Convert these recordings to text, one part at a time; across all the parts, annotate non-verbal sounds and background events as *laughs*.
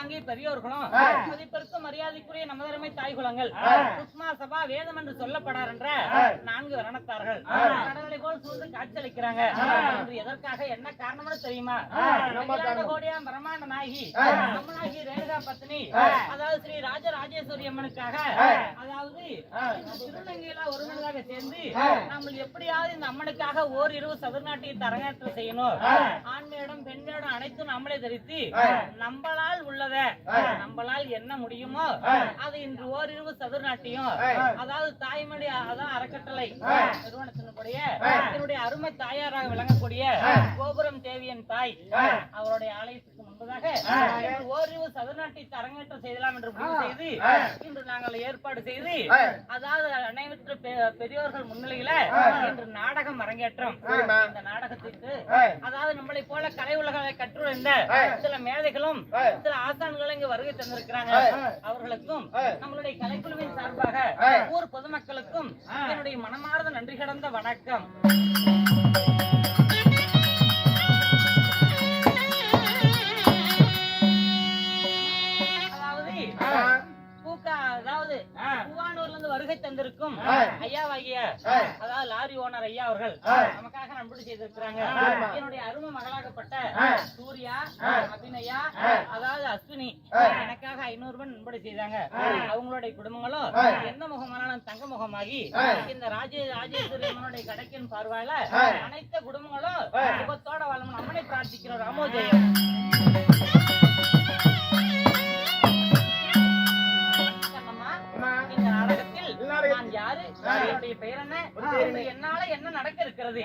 ஆங்காங்கே பெரியோர்களும் மதிப்பிற்கு மரியாதைக்குரிய நமதருமை தாய் குலங்கள் சுஷ்மா சபா வேதம் என்று சொல்லப்படார் என்ற நான்கு வரணத்தார்கள் கடலை போல் சூழ்ந்து காட்சியளிக்கிறாங்க. என்று எதற்காக என்ன காரணம்னு தெரியுமா? கோடியாம் பிரம்மாண்ட நாயகி ரேணுகா பத்னி அதாவது ஸ்ரீ ராஜராஜேஸ்வரி அம்மனுக்காக அதாவது திருநங்கையில ஒருமனதாக சேர்ந்து நம்ம எப்படியாவது இந்த அம்மனுக்காக ஓரிரவு சதுர்நாட்டியத்தை அரங்கேற்றம் செய்யணும். ஆண்மையிடம் பெண்மையிடம் அனைத்தும் நம்மளே தரித்து நம்மளால் உள்ளத நம்மளால் என்ன முடியுமோ அது இன்று ஓரிரவு சதுர்நாட்டியம். அதாவது தாய்மொழி அதான் அறக்கட்டளை. நிறுவனத்தினுடைய என்னுடைய அருமை தாயாராக விளங்கக்கூடிய கோபுரம் தேவியன் தாய் அவருடைய ஆலயத்துக்கு முன்பதாக ஓரிரவு சதுர்நாட்டியத்தை அரங்கேற்றம் செய்யலாம் என்று முடிவு செய்து இன்று நாங்கள் ஏற்பாடு செய்து அதாவது அனைவற்ற பெரியோர்கள் முன்னிலையில இன்று நாடகம் அரங்கேற்றம். இந்த நாடகத்திற்கு அதாவது நம்மளை போல கலை உலகளை கற்றுழைந்த சில மேதைகளும் சில ஆசான்களும் இங்கு வருகை தந்திருக்கிறாங்க. அவர்களுக்கும் நம்மளுடைய கலைக்குழுவின் சார்பாக ஊர் பொதுமக்களுக்கும் என்னுடைய மனமார்ந்த நன்றி கடந்த வணக்கம். அவர்கள் நமக்காக நண்படி செய்திருக்கிறாங்க. என்னுடைய அருமை மகளாகப்பட்ட சூர்யா அபிநயா அதாவது அஸ்வினி எனக்காக ஐநூறு ரூபாய் நண்படி செய்தாங்க. அவங்களுடைய குடும்பங்களும் எந்த முகமானாலும் தங்க முகமாகி இந்த ராஜே ராஜேஸ்வரி அம்மனுடைய கடைக்கின் பார்வையில அனைத்து குடும்பங்களும் சுகத்தோட வாழணும் நம்மளை பிரார்த்திக்கிறோம் ராமோஜயம் பெயர் என்ன? என்னால என்ன நடக்க இருக்கிறது?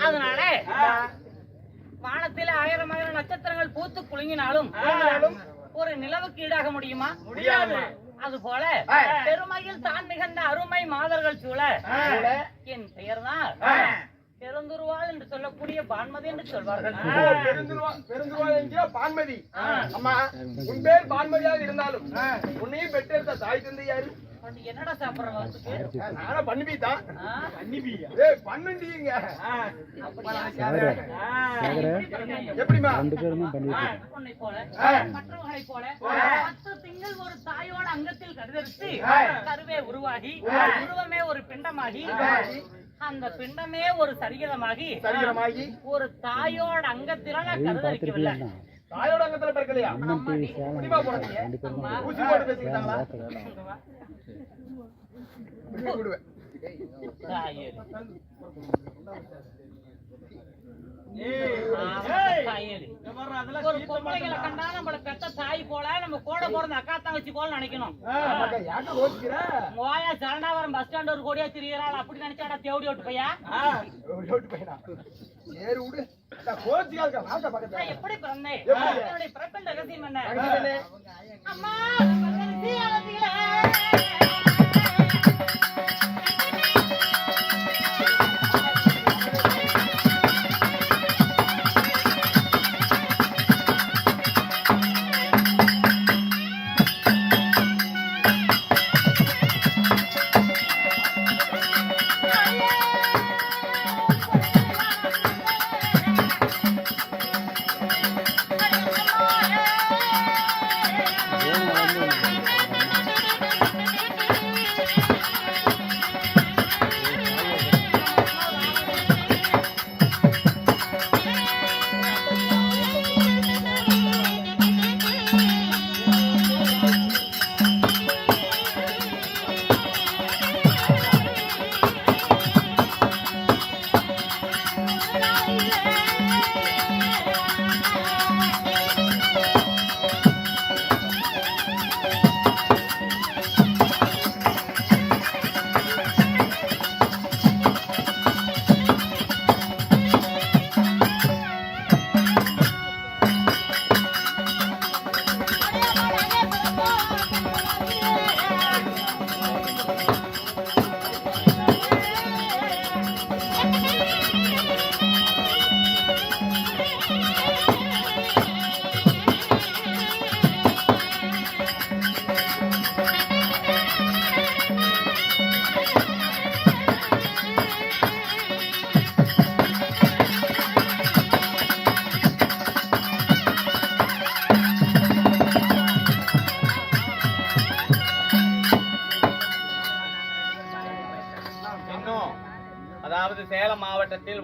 அதனால வானத்தில் ஆயிரம் ஆயிரம் நட்சத்திரங்கள் பூத்து குலுங்கினாலும் ஒரு நிலவுக்கு ஈடாக முடியுமா? முடியாது. அது போல பெருமையில் தான் மிகுந்த அருமை மாதர்கள் சூழ என் பெயர்தான் பெருந்துருவாள் என்று சொல்லக்கூடிய பான்மதி என்று சொல்வார்கள். பெருந்துருவா பெருந்துருவா என்கிற பான்மதி. அம்மா உன் பேர் பான்மதியாக இருந்தாலும் உன்னையும் பெற்றெடுத்த தாய் தந்தை யாரு என்னடா சாப்பிடுற நானா பண்ணுபி தான் ஆ? ஏய் பண்ணுண்டீங்க எப்படிமா உன்னை போல. மற்றவர்களைப் போல பத்து திங்கள் ஒரு தாயோட அங்கத்தில் கருதரித்து கருவே உருவாகி உருவமே ஒரு பிண்டமாகி அந்த பிண்டமே ஒரு சரீரமாகி சரிகரமாகி ஒரு தாயோட அங்கத்திலான கருதரிக்கவில்லை. தாயோட அங்கத்துல பிறக்கலையா முடிவா போறீங்க ஊசி போட்டு பேசிக்கிட்டாங்களா? விட்டு விடுவேன். கண்டா நம்மள பெத்த தாய் போல நம்ம கூட பிறந்த அக்கா தங்கச்சி போல நினைக்கணும் ஓயா சரணாவரம் பஸ் ஸ்டாண்ட் ஒரு கோடியா திரியறாள் அப்படி நினைச்சாடா தேவடி ஓட்டு பையா சரி விடு எப்படி பிறந்தேன் என்னுடைய பிறப்பின் ரகசியம் என்ன? அம்மா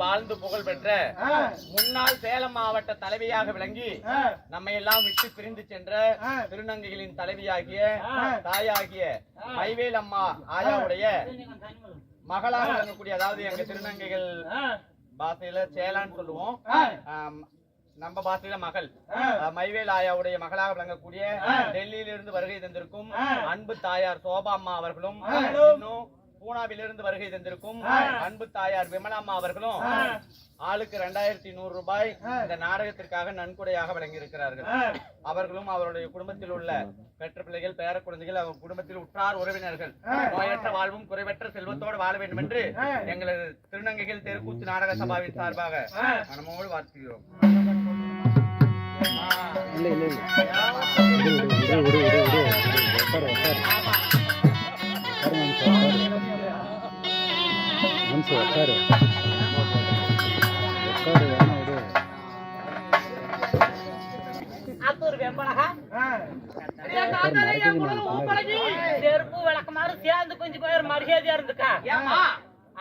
வாழ்ந்து புகழ் பெற்ற முன்னாள் சேலம் மாவட்ட தலைவியாக விளங்கி நம்மை எல்லாம் விட்டு பிரிந்து சென்ற. திருநங்கைகளின் தலைவியாகிய தாயாகிய மைவேல் அம்மா ஆயாவுடைய மகளாக விளங்கக்கூடிய அதாவது எங்க திருநங்கைகள் பாஷையில சேலான்னு சொல்லுவோம். நம்ம பாஷையில மகள். மைவேல் ஆயாவுடைய மகளாக விளங்கக்கூடிய டெல்லியிலிருந்து வருகை தந்திருக்கும் அன்பு தாயார் சோபா அம்மா அவர்களும் இன்னும் பூனாவிலிருந்து வருகை தந்திருக்கும் அன்பு தாயார் விமலாம்மா அவர்களும் ஆளுக்கு ரெண்டாயிரத்தி நூறு ரூபாய் இந்த நாடகத்திற்காக நன்கொடையாக வழங்கி இருக்கிறார்கள் அவர்களும் அவருடைய குடும்பத்தில் உள்ள பெற்ற பிள்ளைகள் பேர குழந்தைகள் அவங்க குடும்பத்தில் உற்றார் உறவினர்கள். நோயற்ற வாழ்வும் குறைவற்ற செல்வத்தோடு வாழ வேண்டும் என்று எங்களது திருநங்கைகள் தெருக்கூத்து நாடக சபாவின் சார்பாக மனமோடு வாழ்த்துகிறோம். ஆத்தூர் வெம்பலகா ஆ. செருப்பு விளக்கமாறு சேர்ந்து கொஞ்சம் பேர் மரியாதையா இருந்துக்கா?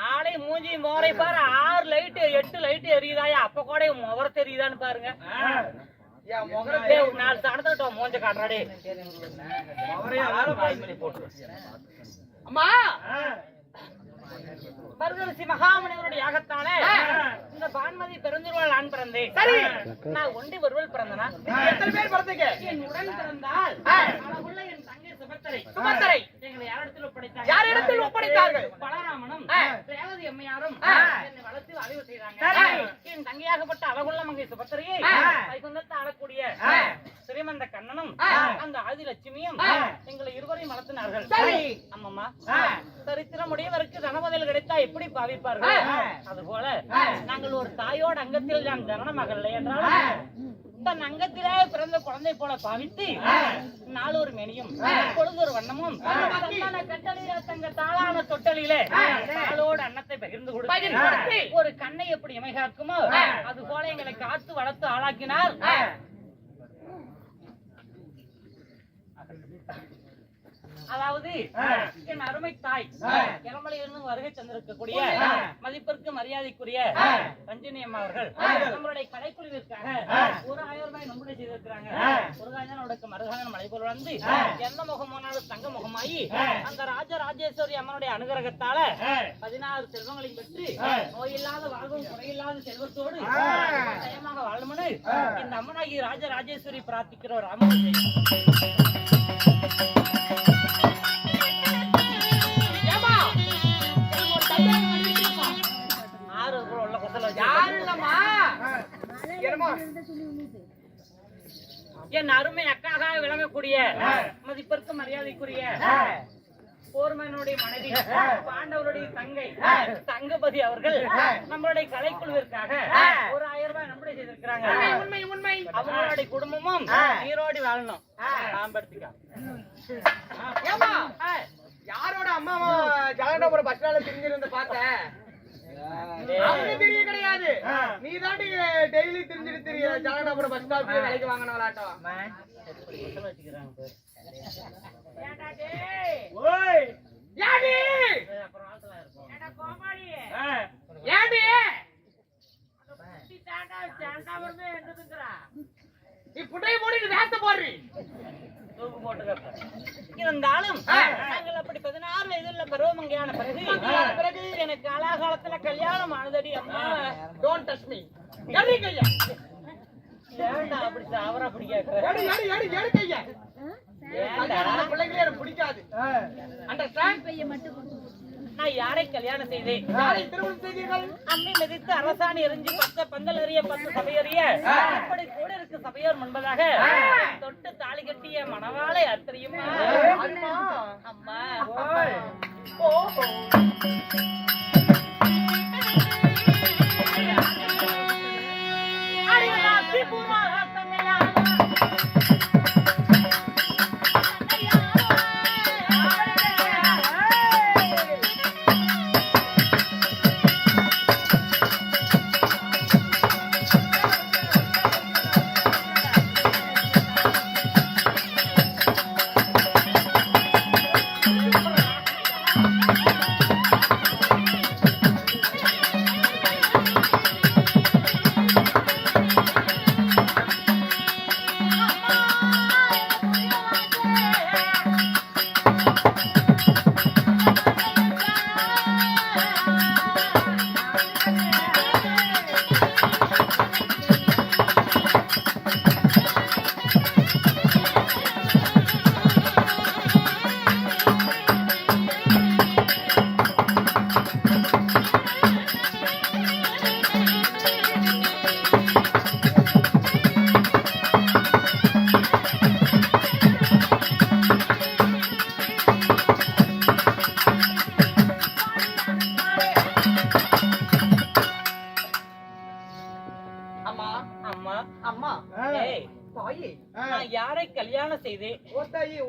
ஆளை மூஞ்சி மோரை பாரு. ஆறு லைட் எட்டு லைட் எரியுதாயா? அப்ப கூட முகர தெரியுதான்னு பாருங்க. நாலு சாணத்தை மூஞ்ச காட்டுறாடே. அம்மா! ஆ. பர்கரிசி மகாமனிதனுடைய யாகத்தானே இந்த பான்மதி பெருந்திருவாள் நான் பிறந்தேன் சரி. நான் ஒண்டி ஒருவள் பிறந்தனா எத்தனை பேர் பிறந்தீங்க என் உடன் பிறந்தால் ஆ. சுபத்திரை. எங்களை யாரிடத்தில் ஒப்படைத்தார்கள்? பலராமனும். ரேவதி அம்மையாரும். என்னை வளர்த்து அறிவு செய்தாங்க. என் தங்கையாகப்பட்ட அழகுள்ள மங்கை சுபத்திரையை. வைகுந்தத்தை ஆளக்கூடிய. ஸ்ரீமந்த கண்ணனும். அந்த ஆதிலட்சுமியும். எங்களை இருவரையும் வளர்த்தினார்கள் சரி. அம்மம்மா. சரித்திரமுடையவருக்கு தனபதில் கிடைத்தா எப்படி பாவிப்பார்கள். அதுபோல. நாங்கள் ஒரு தாயோட அங்கத்தில் நான் ஜனன மகள் என்றாலும் தன் அங்கத்திலே பிறந்த குழந்தை போல பாவித்து நாளொரு மெனியும் பொழுதொரு வண்ணமும் கட்டளையில தங்க தாளான தொட்டலிலே தாளோடு அன்னத்தை பகிர்ந்து கொடுத்து ஒரு கண்ணை எப்படி இமைகாக்குமோ அது போல எங்களை காத்து வளர்த்து ஆளாக்கினார் அதாவது என் அருமை தாய் இளமலையிலிருந்து வருகை தந்திருக்கக்கூடிய மதிப்பிற்கு மரியாதைக்குரிய ரஞ்சினி அம்மா அவர்கள் நம்மளுடைய கலைக்குழுவிற்காக ஒரு ஆயிரம் ரூபாய் நம்புடை செய்திருக்கிறாங்க ஒரு காய்தான் மருகான மலைபோல் வந்து எந்த முகமானாலும் தங்க முகமாயி அந்த ராஜ ராஜேஸ்வரி அம்மனுடைய அனுகிரகத்தால பதினாறு செல்வங்களையும் பெற்று நோயில்லாத வாழ்வும் குறையில்லாத செல்வத்தோடு ஜெயமாக வாழணும்னு இந்த அம்மனாகி ராஜ ராஜேஸ்வரி பிரார்த்திக்கிற ஒரு என்னம்மா? என் அருமை அக்காக விளங்கக்கூடிய மதிப்பிற்கு மரியாதைக்குரிய போர்மனுடைய மனைவி பாண்டவருடைய தங்கை தங்கபதி அவர்கள் நம்மளுடைய கலைக்குழுவிற்காக ஒரு ஆயிரம் ரூபாய் நம்புடை செய்திருக்கிறாங்க. உண்மை உண்மை அவங்களுடைய குடும்பமும் நீரோடி வாழணும். சாம்படுத்திக்கா ஏம்மா, யாரோட அம்மாவா ஜலகண்டாபுரம் பஸ் ஸ்டாண்ட்ல திரிஞ்சிருந்த பார்த்தேன் தெரிய கிடையாது. நீ தாண்டி டெய்லி திரிஞ்சிட்டு தெரிய பஸ் ஸ்டாப் வேலைக்கு. ஏடி ஏடி நீ போடுறி. தூக்கு போட்டுக்க. இருந்தாலும் பதினாறு வயதுல பருவமங்கையான பிறகு? பிறகு எனக்கு காலாகாலத்துல கல்யாணம் ஆனதடி அம்மா. டோன்ட் டச் மீ எடி கையா. ஏன்டா அப்படி அவரை அப்படி கேக்குற? எடி எடி எடி எடி கையா. கல்யாணம் பிள்ளைங்களே எனக்கு பிடிக்காது. அண்டர்ஸ்டாண்ட் நான் யாரை கல்யாணம் செய்தேன்? யாரை திருமணம் செய்தீர்கள்? அம்மி மிதித்து அரசாணி எரிஞ்சு பத்த பந்தல் எறிய பத்து சபையறிய அப்படி கூட இருக்கு சபையோர் முன்பதாக. தொட்டு தாலி கட்டிய மணவாளை அத்தரியுமா? அம்மா.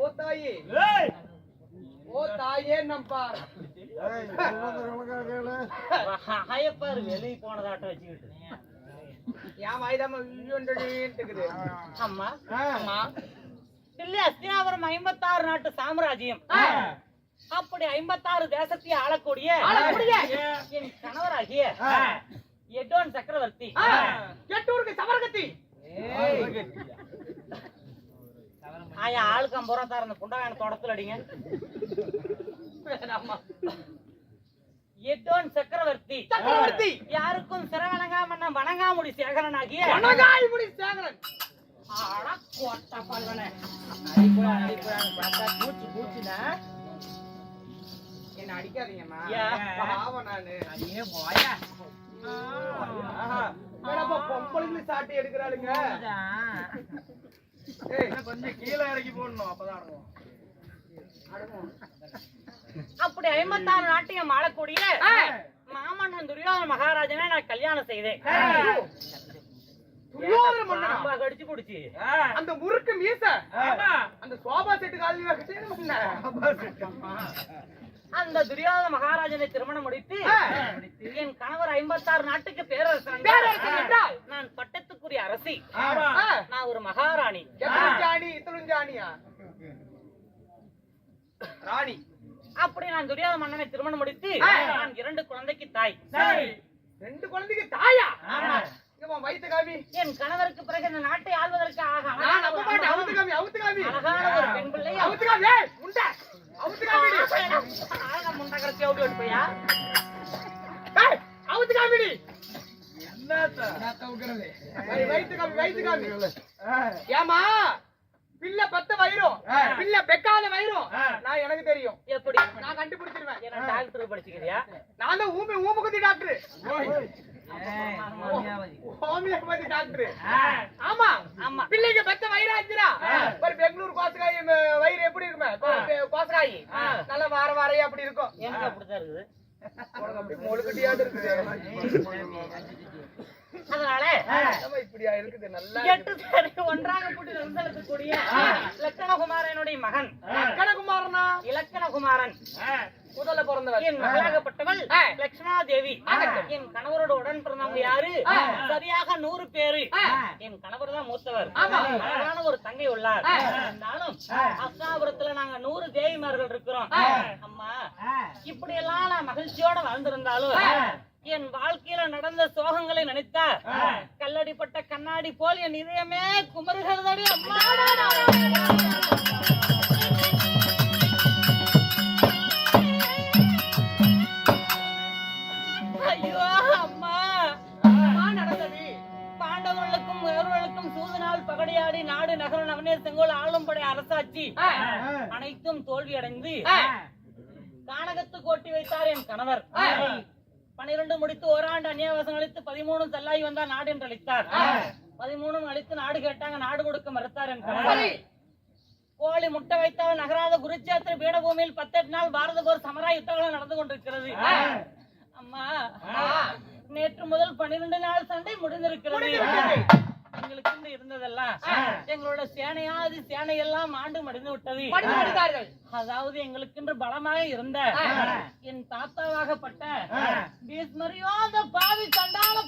ஓ தாயி. ஓ தாயி ஓ தாயே நம்பா ஹாயப்பாரு வெளியே போனதாட்டம் வச்சுக்கிட்டு. என் வாய்தாம இருக்குது அம்மா அம்மா இல்ல அஸ்தினாபுரம் ஐம்பத்தாறு நாட்டு சாம்ராஜ்யம். அப்படி ஐம்பத்தாறு தேசத்தை ஆளக்கூடிய ஆளக்கூடிய. என் கணவராகிய எட்டோன் சக்கரவர்த்தி. எட்டூருக்கு சமர்கத்தி ஆயா ஆளுக்கு ஐம்பது தர அந்த புண்டகான தோட்டத்துல அடிங்க. எட்டோன் சக்கரவர்த்தி. சக்கரவர்த்தி! யாருக்கும் சிறவணங்கா மன்னன் வணங்காமுடி சேகரனாகிய? வனகாய்முடி சேகரன்! அட கோட்டை பல்வனே. அடிப்புடா, அடிப்புடான்னு பார்த்தா மூச்சு மூச்சுடா. என்ன அடிக்காதீங்கம்மா. ஏன்? பாவம் நானு. அடியே போயா. சாட்டி எடுக்கிறாளுங்க. கொஞ்சம் கீழே இறக்கி போடணும் அப்பதான் அப்படி ஐம்பத்தாறு நாட்டியம் ஆளக்கூடிய மாமன்னன் துரியோதன மகாராஜனை நான் கல்யாணம் செய்தேன். கடிச்சு புடிச்சு. அந்த முறுக்கு மீச. அந்த சோபா செட்டு காலையில அந்த துரியோதன மகாராஜனை திருமணம் முடித்து. என் கணவர் ஐம்பத்தாறு நாட்டுக்கு பேரரசன்? நான் பட்டத்துக்குரிய அரசி. நான் ஒரு மகாராணி. ராணி. அப்படி நான் துரியோதன மன்னனை திருமணம் முடித்து. நான் இரண்டு குழந்தைக்கு தாய். ரெண்டு குழந்தைக்கு தாயா? ஆமா. இங்க வயிற்று காமி என் கணவருக்கு பிறகு இந்த நாட்டை காமி அழகான ஒரு பெண் பிள்ளை அவுத்து காமிடி ஏமா பத்த வயிறும் பெக்காத வயிறும் நான் எனக்கு தெரியும் எப்படி நான் கண்டுபிடிச்சிருவேன் டாக்டர் படிச்சுக்கிறியா நான் தான் ஊமை டாக்டர் ஹோமியோபதி டாக்டர் ஆமா ஆமா பெத்த வயிறு ஆச்சுடா ஒரு பெங்களூர் கோசக்காய் ம- வயிறு எப்படி இருக்குமே ஆ. நல்லா வார வாரையா அப்படி இருக்கும். எனக்கு அப்படித்தான் இருக்குது *laughs* உனக்கு அப்படி முழுக்கட்டியாட்டு இருக்குது அதனால இப்படியா இருக்குது? நல்லா எட்டு பேரை ஒன்றாக கூட்டி இருந்தெடுக்கக்கூடிய இலக்கணகுமாரனுடைய மகன். கணக்குமாரனா இலக்கணகுமாரன். முதல்ல பிறந்தவர். என் மகளாகப்பட்டவள். லட்சுமணா தேவி என் கணவரோட உடன் பிறந்தவங்க யாரு? சரியாக நூறு பேரு. என் கணவர் தான் மூத்தவர். அழகான ஒரு தங்கை உள்ளார். இருந்தாலும் அஸ்தாபுரத்துல நாங்க நூறு தேவிமார்கள் இருக்கிறோம். அம்மா இப்படி எல்லாம் நான் மகிழ்ச்சியோட வாழ்ந்திருந்தாலும் என் வாழ்க்கையில நடந்த சோகங்களை நினைத்தா கல்லடிப்பட்ட கண்ணாடி போல் என் இதயமே குமருகிறதடி அம்மா. ஐயோ அம்மா. அம்மா நடந்தது. பாண்டவர்களுக்கும் கௌரவர்களுக்கும் சூதனால் பகடையாடி நாடு நகரம் நவனே செங்கோல் ஆளும் படை அரசாட்சி அனைத்தும் தோல்வி அடைந்து கானகத்து கோட்டி வைத்தார் என் கணவர். பனிரெண்டு முடித்து ஓராண்டு அந்நியவாசம் அளித்து பதிமூணு தள்ளாய் வந்தார் நாடு என்று அளித்தார். பதிமூணும் அளித்து நாடு கேட்டாங்க நாடு கொடுக்க மறுத்தார் என் கணவர் கோழி முட்டை வைத்தால் நகராத குருச்சேத்திர பீடபூமியில் பத்தெட்டு நாள் பாரத போர் சமரா யுத்தங்களும் நடந்து கொண்டிருக்கிறது. அம்மா நேற்று முதல் பன்னிரண்டு நாள் சண்டை முடிந்திருக்கிறது. எங்களுக்கு இருந்து இருந்ததெல்லாம் எங்களோட சேனையாதி சேனை எல்லாம் ஆண்டு மடிந்து விட்டது. அதாவது எங்களுக்கென்று பலமாக இருந்த என் தாத்தாவாகப்பட்ட பீஸ்மரியோ அந்த பாவி கண்டால